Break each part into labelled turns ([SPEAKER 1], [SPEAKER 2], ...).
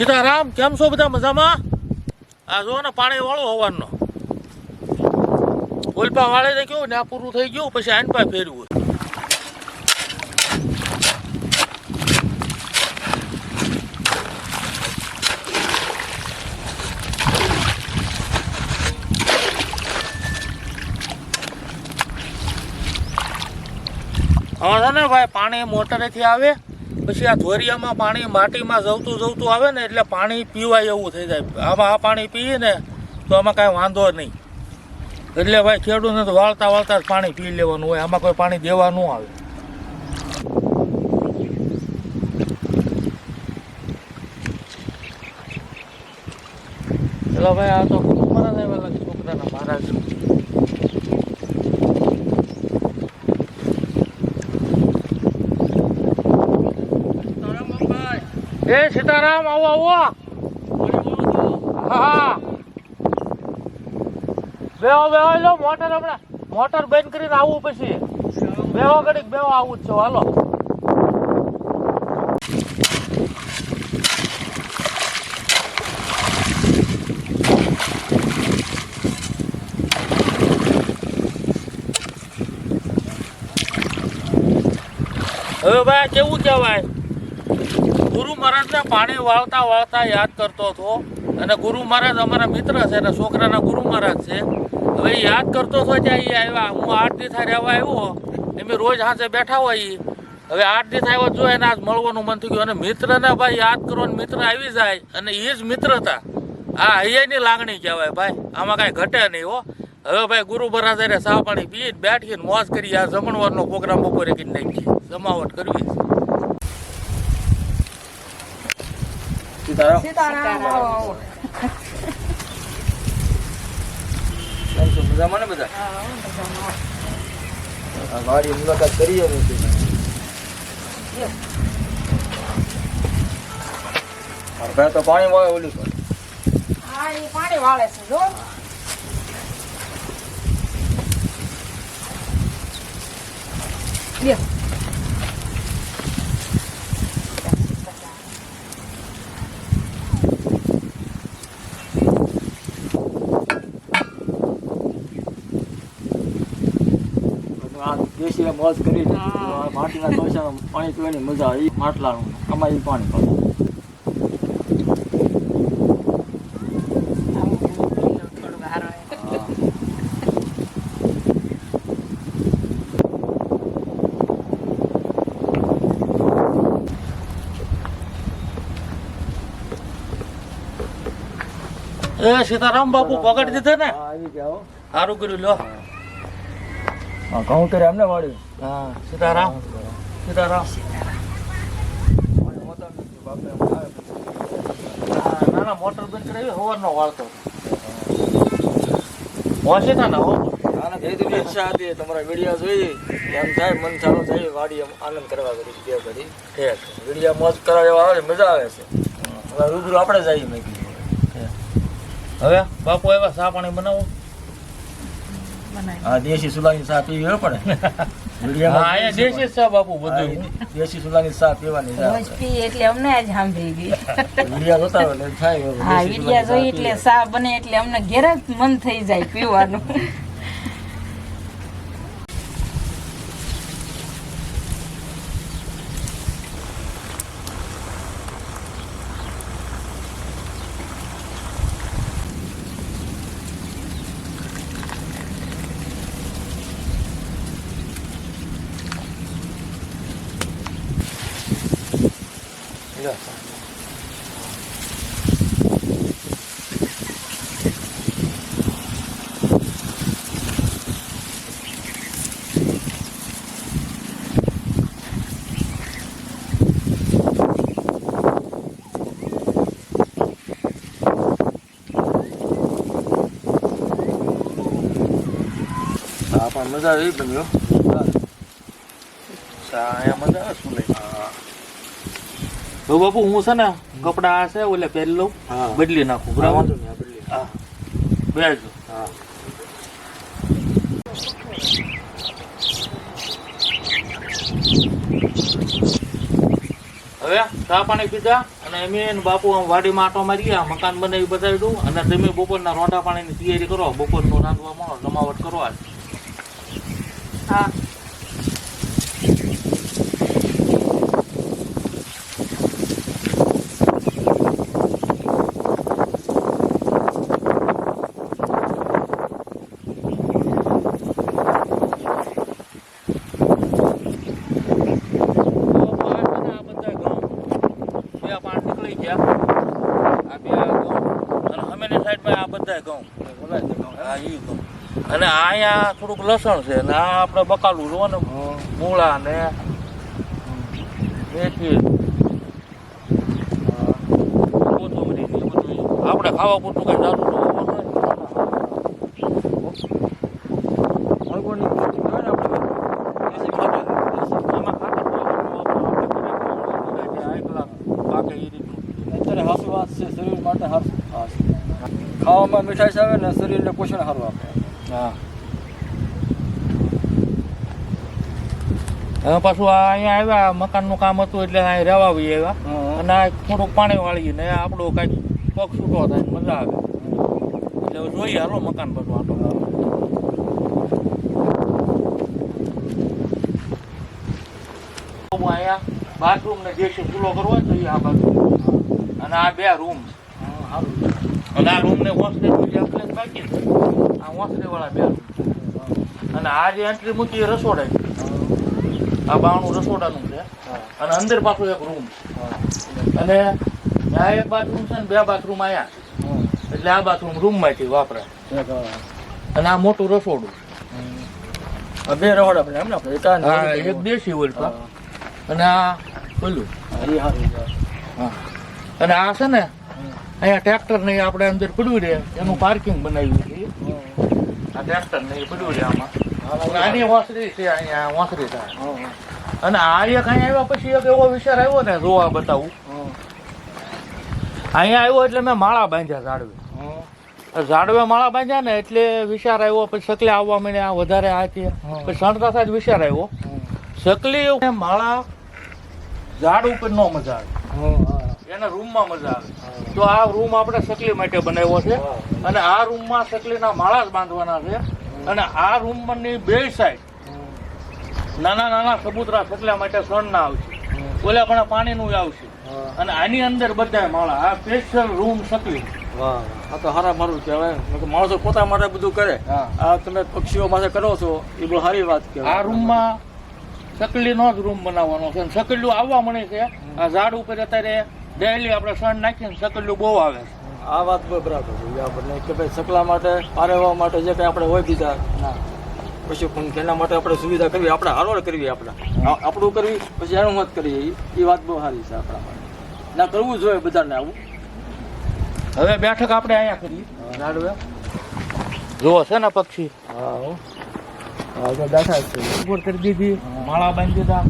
[SPEAKER 1] સીતારામ, કેમ છો બધા મજામાં? આ જો ને પાણી વાળો હવાનો ઓલપા વાળે ને કેવું ને પૂરું થઈ ગયું, પછી આનપા ફેરવું છે ને ભાઈ, પાણી મોટરેથી આવે. પછી આ ધોરિયામાં પાણી માટીમાં જવતું જવતું આવે ને એટલે પાણી પીવાય એવું થઈ જાય. આમાં આ પાણી પીએ ને તો આમાં કાંઈ વાંધો નહીં. એટલે ભાઈ ખેડૂતને તો વાળતા વાળતા જ પાણી પી લેવાનું હોય. આમાં કોઈ પાણી દેવા ન આવે. એટલે ભાઈ આ તો લેવાલા છોકરાના મહારાજ. એ સીતારામ, આવો આવો. હા બેહો બેહો લો મોટર હમણાં. મોટર બંધ કરીને આવું પછી. બેહો ઘડીક, બેહો, આવું જ છે. હાલો. હવે ભાઈ, કેવું કહેવાય? ગુરુ મહારાજને પાણી વાળતા વાળતા યાદ કરતો હતો. અને ગુરુ મહારાજ અમારા મિત્ર છે અને છોકરાના ગુરુ મહારાજ છે. હવે યાદ કરતો હતો ત્યાં એ આવ્યા. હું આઠ દિવસ રહેવા આવ્યો એમ રોજ હાથે બેઠા હોય. હવે આઠ દિવસ આવ્યો જો એને આજ મળવાનું મન થઈ ગયું અને મિત્રને ભાઈ યાદ કરવાનો મિત્ર આવી જાય. અને એ જ મિત્રતા આ હૈયાની લાગણી કહેવાય ભાઈ. આમાં કાંઈ ઘટે નહીં હો. હવે ભાઈ ગુરુ હારે ચા પાણી પી બેઠીને મોજ કરી આ જમણવારનો પ્રોગ્રામ બપોરે કરી નાખી જમાવટ કરવી સીતારામ
[SPEAKER 2] સીતારામ?
[SPEAKER 3] મજામાં ને બધા વાડી મુલાકાત કરીએ અમે તો. તો પાણી વાળે ઓલું
[SPEAKER 2] હા, પાણી વાળે છે જો.
[SPEAKER 3] આ દેશી મોજ કરી માટીના તોશામાં પાણી પીવાની મજા આવી. માટલા માટલાનું આમાં પાણી
[SPEAKER 2] એ.
[SPEAKER 1] સીતારામ બાપુ પકડી દીધા ને?
[SPEAKER 3] આવી ગયા હો.
[SPEAKER 1] સારું કર્યું લો
[SPEAKER 3] ઘઉં કરે એમને વાળ્યું.
[SPEAKER 1] હા સીતારામ. સીતારામ.
[SPEAKER 3] પાણી હોતા નથી. બાપરે એમ આવે પછી.
[SPEAKER 1] હા, ના ના મોટર બંધ કરાવી હોવાનો વાળતો. પહોંચી તા ને હો.
[SPEAKER 3] ઈચ્છા હતી તમારા વીડિયો જોઈ. એમ થાય મન સારું થાય વાડી આનંદ કરવા કરી બે ઘડી
[SPEAKER 1] ઠેક
[SPEAKER 3] વીડિયો મોજ કરવા જેવા આવે મજા આવે છે. હવે રૂબરૂ આપણે જઈએ મેં
[SPEAKER 1] હવે બાપુ આવ્યા ચા પાણી બનાવી.
[SPEAKER 3] હા દેશી સુલાની ચા પીવી પડે
[SPEAKER 1] હા દેશી જ બાપુ બધું.
[SPEAKER 3] દેશી સુલાની ચા પીવાની
[SPEAKER 2] પી એટલે અમને આજ સાંભળી ગઈ.
[SPEAKER 3] વીડિયો જોતા એટલે થાય
[SPEAKER 2] હા જોઈ એટલે
[SPEAKER 3] પીએ.
[SPEAKER 2] બને એટલે અમને ઘેર જ મન થઈ જાય પીવાનું.
[SPEAKER 3] લ્યો. હા પણ મજા આવી બન્યો
[SPEAKER 1] ચા અહીંયા મજા આવે શું લઈ
[SPEAKER 3] હા
[SPEAKER 1] તો બાપુ હું છે ને કપડા આ છે ઓલે પહેરી લઉં
[SPEAKER 3] હા.
[SPEAKER 1] બદલી નાખું
[SPEAKER 3] બરાબર? લઈએ.
[SPEAKER 1] હા. હવે ચા પાણી પીધા અને એમ એને બાપુ આમ વાડીમાં આટો મારી ગયા મકાન બનાવી બતાવી દઉં અને તમે બપોરના રોંઢા પાણીની તૈયારી કરો બપોરનું રાંધવા મળો જમાવટ કરો આજ.
[SPEAKER 2] હા
[SPEAKER 1] તો આ છે ને આ બધા ઘઉં બે પાણ નીકળી ગયા આ બે ઘઉં અને સામેની સાઈડમાં આ બધા ઘઉં
[SPEAKER 3] બોલાય છે કાં?
[SPEAKER 1] હા ઈ ઘઉં અને આ અહીંયા થોડુંક લસણ છે ને આ આપણે બકાલું જુઓ ને મૂળા ને મેથી કોથમરી આપણે ખાવા પૂરતું કઈ
[SPEAKER 3] છે શરીર માટે સારું ખાવામાં મીઠાઈ આવે ને શરીરને પોષણ સારું આપે.
[SPEAKER 1] હા. પાછું આ અહીંયા આવ્યા મકાનનું કામ હતું એટલે અહીં રહેવા આવી આવ્યા અને આ થોડુંક પાણી વાળીને આપણો કાંઈક પગ છૂટો થાય ને મજા આવે. એટલે જોઈએ હાલો મકાન બધું આટો હું અહીંયા બાથરૂમ ને દેશી ચૂલો કરવો જોઈએ તો એ આ બાજુ. અને આ બે રૂમ અને આ રૂમ ને આપણે બાકી આ વોસરી વાળા બે રૂમ અને આ જે એન્ટ્રી મૂકી રસોડા. આ બાણું રસોડાનું છે. અને અંદર પાછું એક રૂમ અને ત્યાં એક બાથરૂમ છે ને બે બાથરૂમ આયા. એટલે આ બાથરૂમ રૂમમાંથી વાપરાય અને આ મોટું રસોડું
[SPEAKER 3] બે રહોડ આપણે. એમ ને આપણે એકા
[SPEAKER 1] દેશી ઓઇલ અને આ પેલું. હા અને આ છે ને અહીંયા ટ્રેક્ટર ને આપણે અંદર પડ્યું રહે એનું પાર્કિંગ બનાવ્યું છે. આ ટ્રેક્ટર ને ઈ પડ્યું રહે આમાં. અને આની વાંસળી અને આ એક અહીંયા આવ્યા પછી એક એવો વિચાર આવ્યો ને જોવા બતાવું. અહીંયા આવ્યો એટલે મેં માળા બાંધ્યા ઝાડવે. ઝાડવે માળા બાંધ્યા ને એટલે વિચાર આવ્યો, પછી સકલી આવવા માંડ્યા વધારે આ છે. પછી સણતા સાથે વિચાર આવ્યો. સકલી માળા, ઝાડ ઉપર નો મજા આવે. એના રૂમમાં મજા આવે. તો આ રૂમ આપણે સકલી માટે બનાવ્યો છે. અને આ રૂમમાં સકલીના માળા જ બાંધવાના છે. અને આ રૂમની બે સાઈડ નાના નાના સબૂતરા સકલા માટે સણ ના આવશે ઓલા પણ પાણીનું આવશે. અને આની અંદર બધા માળા આ સ્પેશિયલ રૂમ સકલી
[SPEAKER 3] વાહ આ તો હારા મારું કહેવાય. માણસો પોતા માટે બધું કરે. આ તમે પક્ષીઓ માટે કરો છો એ બહુ સારી વાત કહેવાય.
[SPEAKER 1] આ રૂમમાં સકલીનો જ રૂમ બનાવવાનો છે. અને સકલિયું આવવા મળે છે. આ ઝાડ ઉપર અત્યારે ડેલી આપણે સણ નાખીને સકલિયું બહુ આવે છે.
[SPEAKER 3] આ વાત બરાબર છે આપણને કે ભાઈ સકલા માટે પારેવા માટે જે કંઈ આપણે હોય બીજા પશુ પંખી એના માટે આપણે સુવિધા કરવી આપણે હારોળ કરવી આપણે. આપણું કરવી પછી એનું મત કરીએ. એ વાત બહુ સારી છે આપણા માટે. ના કરવું જોઈએ બધાને આવું.
[SPEAKER 1] હવે બેઠક આપણે અહીંયા કરીએ. નાડવે જુઓ છે ને પક્ષી?
[SPEAKER 3] હા બેઠા છે.
[SPEAKER 1] ઉપર કરી દીધી. માળા બાંધી દીધા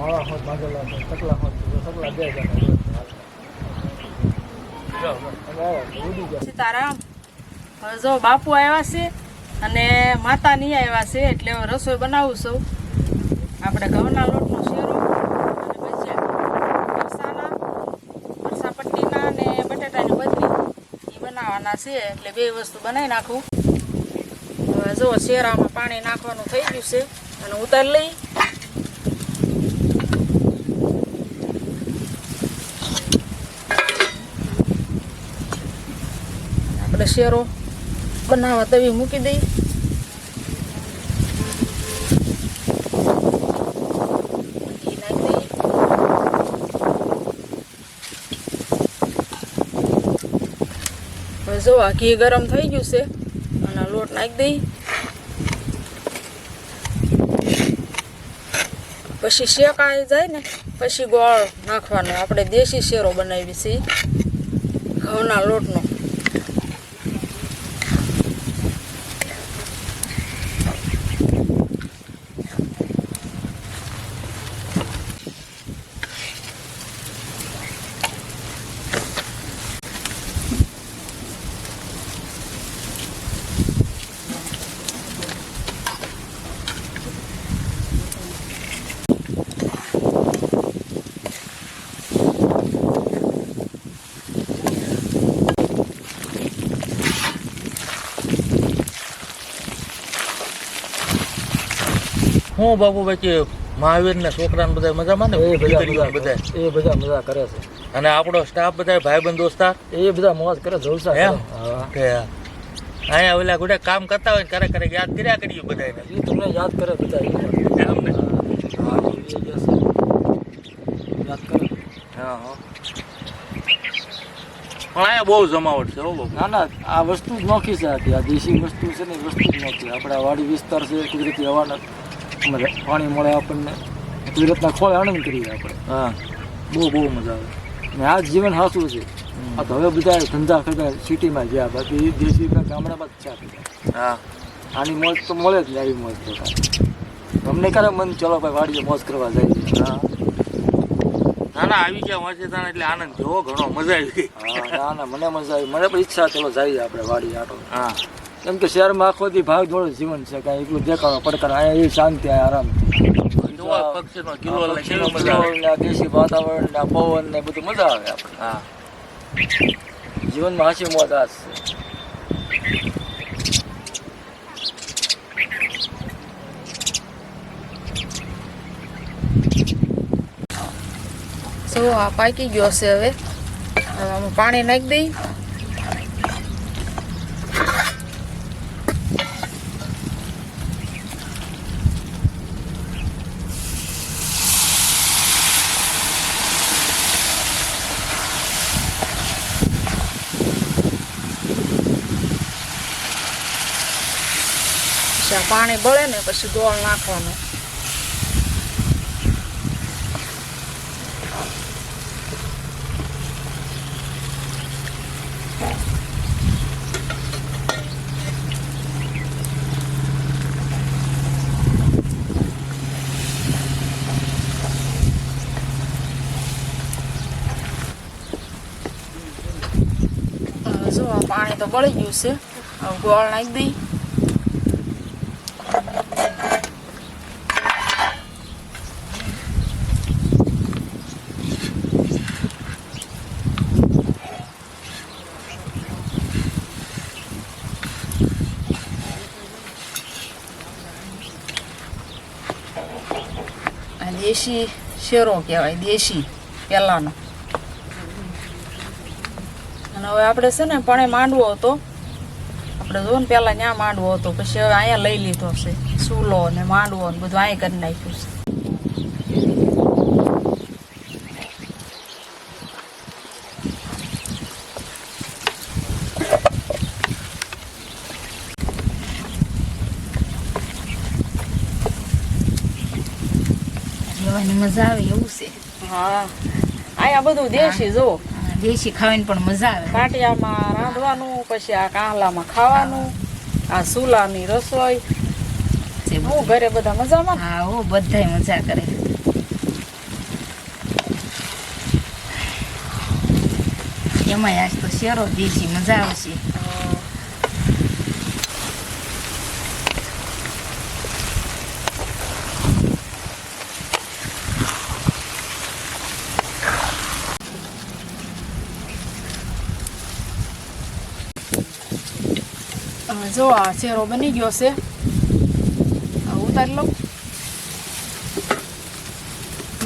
[SPEAKER 3] માળા હોત બાંધેલા હોત સકલા હોત સકલા બે જણા
[SPEAKER 2] સીતારામ જો બાપુ આવ્યા છે અને માતા નહીં આવ્યા છે, એટલે હું રસોઈ બનાવું છું. આપણે ઘઉંના લોટનું શેરો અને ભજીયા મરસાના મરસા પટ્ટીના અને બટાટાની બદલી એ બનાવવાના છે, એટલે બે વસ્તુ બનાવી નાખું. હવે જો શેરામાં પાણી નાખવાનું થઈ ગયું છે, અને ઉતારી લઈ આપણે શેરો બનાવવા તવી મૂકી દઈ. જો આ ઘી ગરમ થઈ ગયું છે, અને લોટ નાખી દઈ. પછી શેકાઈ જાય ને, પછી ગોળ નાખવાનો. આપણે દેશી શેરો બનાવી છે ઘઉંના લોટનો.
[SPEAKER 1] હું બાપુ બાકી મહાવીર ને છોકરા ને બધા મજામાં ને?
[SPEAKER 3] એ બધા
[SPEAKER 1] બધા
[SPEAKER 3] કરે. એ બધા મજા કરે છે.
[SPEAKER 1] અને આપણો સ્ટાફ બધા ભાઈબંધ દોસ્તાર?
[SPEAKER 3] એ બધા મોજ કરે જલસા
[SPEAKER 1] એમ? કે અહીંયા ઓલા ગુડે કામ કરતા હોય ક્યારેક ક્યારેક યાદ કર્યા કરીએ બધાને
[SPEAKER 3] એ તમને યાદ કરે બધા
[SPEAKER 1] એમ ને.
[SPEAKER 3] યાદ કરે.
[SPEAKER 1] હા હા. પણ અહીંયા બહુ જમાવટ છે બહુ
[SPEAKER 3] ના ના આ વસ્તુ જ નોખી છે આ દેશી વસ્તુ છે ને વસ્તુ જ નોખી આપણા વાડી વિસ્તાર છે કુદરતી હવાના અમારે પાણી મળે આપણને. કુદરતના ખોળે આનંદ કરીએ આપણે.
[SPEAKER 1] હા. બહુ બહુ મજા આવે.
[SPEAKER 3] ને આ જ જીવન સાચું છે. આ તો હવે બધા ધંધા કરતા સિટીમાં ગયા બાકી દેશી બધા ગામડામાં જ છે.
[SPEAKER 1] હા.
[SPEAKER 3] આની મોજ તો મળે જ ને આવી મોજ તો. તમને ક્યારે મન ચલો ભાઈ વાડીએ મોજ કરવા જાય?
[SPEAKER 1] હા. ના ના આવી ગયા વાંચેતા એટલે આનંદ થયો ઘણો મજા આવી
[SPEAKER 3] હા ના ના મને મજા આવી. મને પણ ઈચ્છા ચલો જઈએ આપણે વાડી આટો.
[SPEAKER 1] હા.
[SPEAKER 3] કેમ કે શહેરમાં આખો દી ભાગ દોડ જીવન છે કાંઈ એટલું દેખાડો પડકાર અહીંયા એ શાંતિ આરામ. દેશી વાતાવરણ ને પવન ને બધું મજા આવે આપણે
[SPEAKER 1] હા.
[SPEAKER 3] જીવનમાં હાસી મોજ આ છે.
[SPEAKER 2] સો આ પાકી ગયો હશે હવે. હવે પાણી નાખી દઈ. પછી પાણી બળે ને પછી ગોળ નાખવાનો. જો પાણી તો બળી ગયું છે. ગોળ નાખી દઈ આ દેશી શેરો કહેવાય, દેશી પહેલાંનો. અને હવે આપણે છે ને પણ માંડવો હતો. આપણે જો ને પહેલાં ત્યાં માંડવો હતો, પછી હવે અહીંયા લઈ લીધો છે સૂલો ને માંડવો ને બધું અહીંયા કરી નાખ્યું છે.
[SPEAKER 4] જોવાની મજા આવે એવું છે.
[SPEAKER 2] હા. અહીંયા બધું દેશી જો.
[SPEAKER 4] દેશી ખાવાની પણ મજા આવે.
[SPEAKER 2] કાંટિયામાં રાંધવાનું પછી આ કાંલામાં ખાવાનું આ સૂલાની રસોઈ. હું ઘરે બધા મજામાં?
[SPEAKER 4] હા હો બધાય મજા કરે. એમાંય આજ તો શેરો દેશી મજા આવશે
[SPEAKER 2] હવે જો આ શેરો બની ગયો છે. ઉતારી લઉં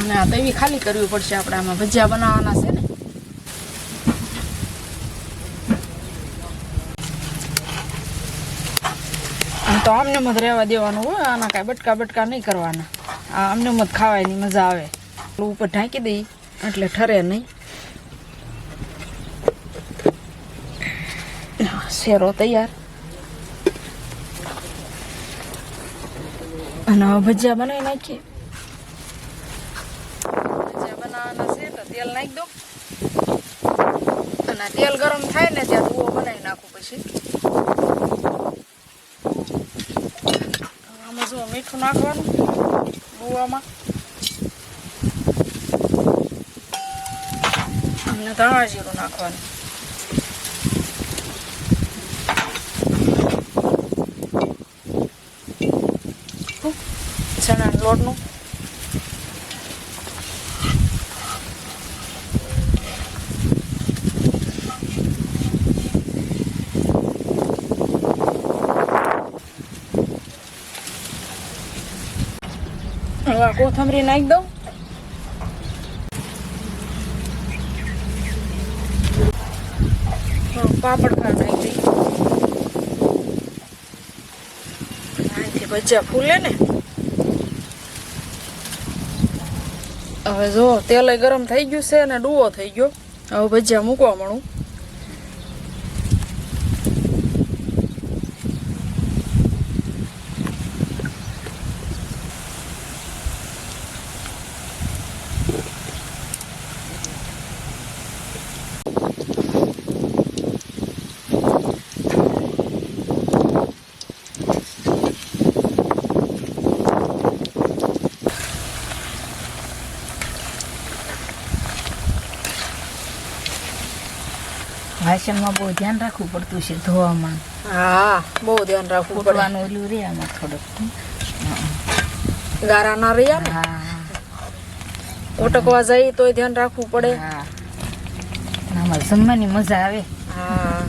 [SPEAKER 2] અને આ તવી ખાલી કરવી પડશે આપણે, આમાં ભજીયા બનાવવાના છે ને. તો આમને મત રહેવા દેવાનું હોય, આના કાંઈ બટકા બટકા નહીં કરવાના. આ આમને મત ખાવાની મજા આવે. ઉપર ઢાંકી દઈ, એટલે ઠરે નહીં. શેરો તૈયાર. અને ભજીયા બનાવી નાખીએ. ભજીયા બનાવવાના છે તો તેલ નાખી દો અને તેલ ગરમ થાય ને ત્યાં દુવો બનાવી નાખું પછી. આમાં જો મીઠું નાખવાનું ગુવામાં અને ધાણા જીરું નાખવાનું. લોટનું કોથમરી નાખી દઉં. પાપડ પણ નાખી દઈ ભજીયા ફૂલે ને. હવે જો, તેલ ગરમ થઈ ગયું છે અને ડૂવો થઈ ગયો. હવે ભજીયા મૂકવા મળું.
[SPEAKER 4] વાસણમાં બહુ ધ્યાન રાખવું પડતું છે ધોવામાં.
[SPEAKER 2] હા બહુ ધ્યાન રાખવું
[SPEAKER 4] પડવાનું ઓલું રે આમાં થોડુંક.
[SPEAKER 2] ગારા ના રહ્યા ને? ઓટકવા જાય તોય ધ્યાન રાખવું પડે.
[SPEAKER 4] હા. આમાં જમવાની મજા આવે
[SPEAKER 2] હા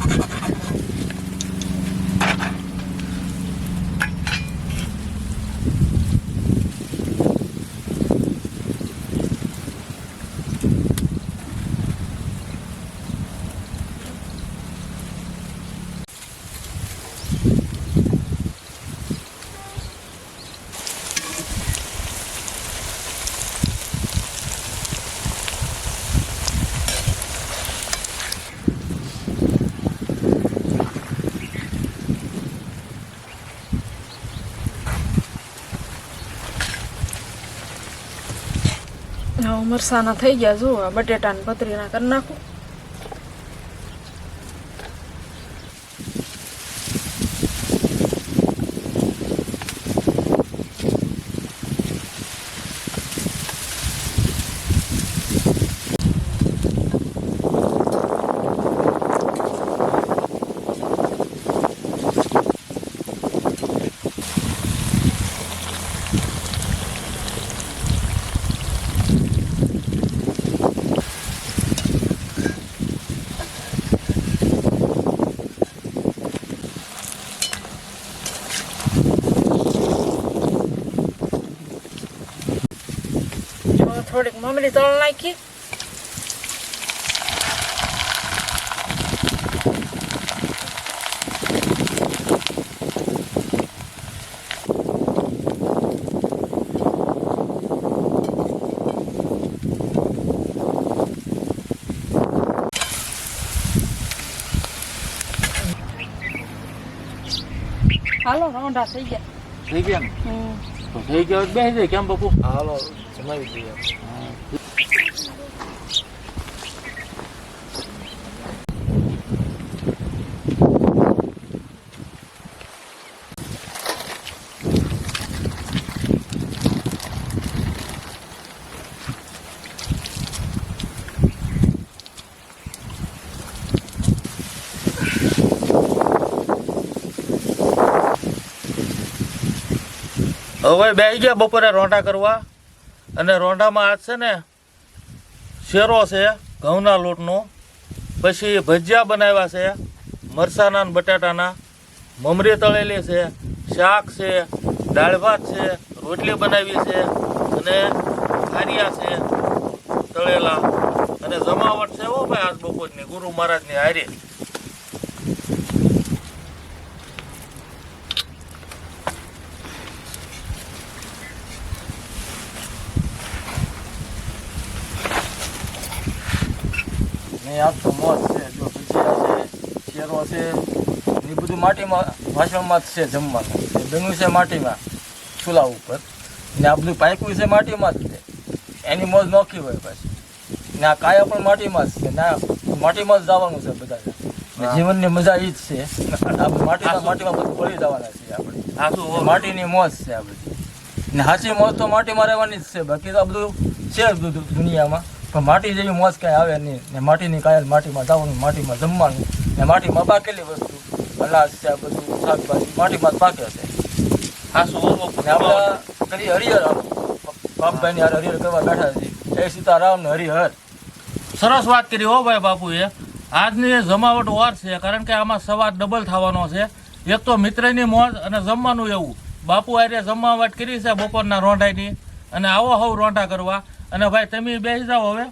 [SPEAKER 2] હવે મરસાના થઈ ગયા જો બટેટાને પતરીના કરી નાખું હવે થોડીક મમરી તળ નાખી. હાલો રોંઢા થઈ ગયા.
[SPEAKER 1] થઈ ગયા ને?
[SPEAKER 2] હમ.
[SPEAKER 1] તો થઈ ગયા બે જાય. કેમ બાપુ?
[SPEAKER 3] હાલો જમાવી દઈએ
[SPEAKER 1] હવે બે ગયા બપોરે રોંડા કરવા. અને રોંડામાં આજ છે ને, શેરો છે, ઘઉંના લોટનો. પછી ભજીયા બનાવ્યા છે, મરસાના બટાટાના. મમરી તળેલી છે, શાક છે, દાળ ભાત છે, રોટલી બનાવી છે, અને ખારિયા છે, તળેલા. અને જમાવટ છે હો ભાઈ આજ બપોરની, ગુરુ મહારાજની હારી
[SPEAKER 3] નહીં આજ તો મોજ છે જો ભજીયા છે શેરો છે એ બધું માટીમાં વાસણમાં છે જમવાનું. બેનું છે માટીમાં ચૂલા ઉપર. ને આ બધું પાક્યું છે માટીમાં જ છે. એની મોજ નોખી હોય પછી. ને આ કાયા પણ માટીમાં જ છે. ને આ માટીમાં જ જવાનું છે બધા. જીવનની મજા એ જ છે. માટીમાં માટીમાં બધું ભળી જવાના છે આપણે. માટીની મોજ છે આ બધી. ને સાચી મોજ તો માટીમાં રહેવાની જ છે. બાકી તો આ બધું છે દુનિયામાં. પણ માટી જેવી મોજ કાંઈ આવે નહીં. ને માટીની કાયલ માટીમાં જવાનું માટીમાં જમવાનું. ને માટીમાં પાકેલી વસ્તુ. અનાજ છે આ બધું શાકભાજી માટીમાં પાકે છે.
[SPEAKER 1] બાપુ?
[SPEAKER 3] આપણે કરી હરિહર બાપભાઈની હારે હરિહર કરવા બેઠા છે. એ સીતારામ ને હરિહર.
[SPEAKER 1] સરસ વાત કરી હો ભાઈ બાપુએ. આજની જમાવટ વાર છે કારણ કે આમાં સવાર ડબલ થવાનો છે. એક તો મિત્રની મોજ અને જમવાનું એવું. બાપુ આરે જમાવટ કરી છે બપોરના રોંઢાઈની. અને આવો હવ રોંઢા કરવા. અને ભાઈ તમે બેસી જાઓ હવે.